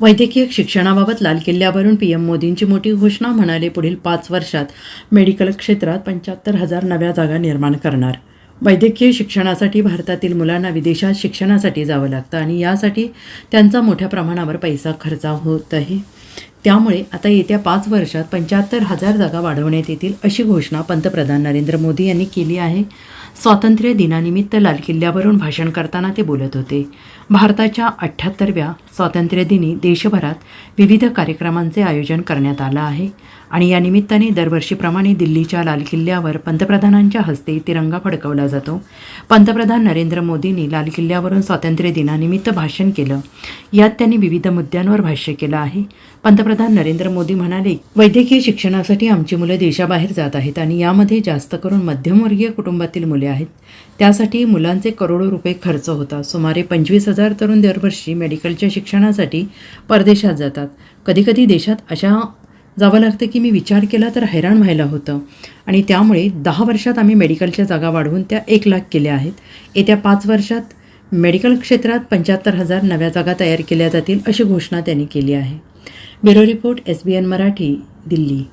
वैद्यकीय शिक्षणाबाबत लाल किल्ल्यावरून पीएम मोदींची मोठी घोषणा म्हणाले पुढील पाच वर्षात. मेडिकल क्षेत्रात पंच्याहत्तर हजार नव्या जागा निर्माण करणार. वैद्यकीय शिक्षणासाठी भारतातील मुलांना विदेशात शिक्षणासाठी जावं लागतं आणि यासाठी त्यांचा मोठ्या प्रमाणावर पैसा खर्च होत आहे त्यामुळे आता येत्या पाच वर्षात पंच्याहत्तर हजार जागा वाढवण्यात येतील अशी घोषणा पंतप्रधान नरेंद्र मोदी यांनी केली आहे. स्वातंत्र्य दिनानिमित्त लाल किल्ल्यावरून भाषण करताना ते बोलत होते. भारताच्या अठ्ठ्याहत्तरव्या स्वातंत्र्यदिनी देशभरात विविध कार्यक्रमांचे आयोजन करण्यात आलं आहे आणि या निमित्ताने दरवर्षीप्रमाणे दिल्लीच्या लाल किल्ल्यावर पंतप्रधानांच्या हस्ते तिरंगा फडकवला जातो. पंतप्रधान नरेंद्र मोदींनी लाल किल्ल्यावरून स्वातंत्र्य दिनानिमित्त भाषण केलं. यात त्यांनी विविध मुद्द्यांवर भाष्य केलं आहे. पंतप्रधान नरेंद्र मोदी म्हणाले वैद्यकीय शिक्षणासाठी आमची मुलं देशाबाहेर जात आहेत आणि यामध्ये जास्त करून मध्यमवर्गीय कुटुंबातील मुले आहेत. त्यासाठी मुलांचे करोडो रुपये खर्च होतात. सुमारे पंचवीस हजार तरुण दरवर्षी मेडिकलच्या शिक्षणासाठी परदेशात जातात. कधीकधी देशात अशा जावं लागतं की मी विचार केला तर हैराण व्हायला होतं. आणि त्यामुळे दहा वर्षात आम्ही मेडिकलच्या जागा वाढवून त्या एक लाख केल्या आहेत. येत्या पाच वर्षात मेडिकल क्षेत्रात पंच्याहत्तर हजार नव्या जागा तयार केल्या जातील अशी घोषणा त्यांनी केली आहे. Bureau report S B N Marathi Delhi.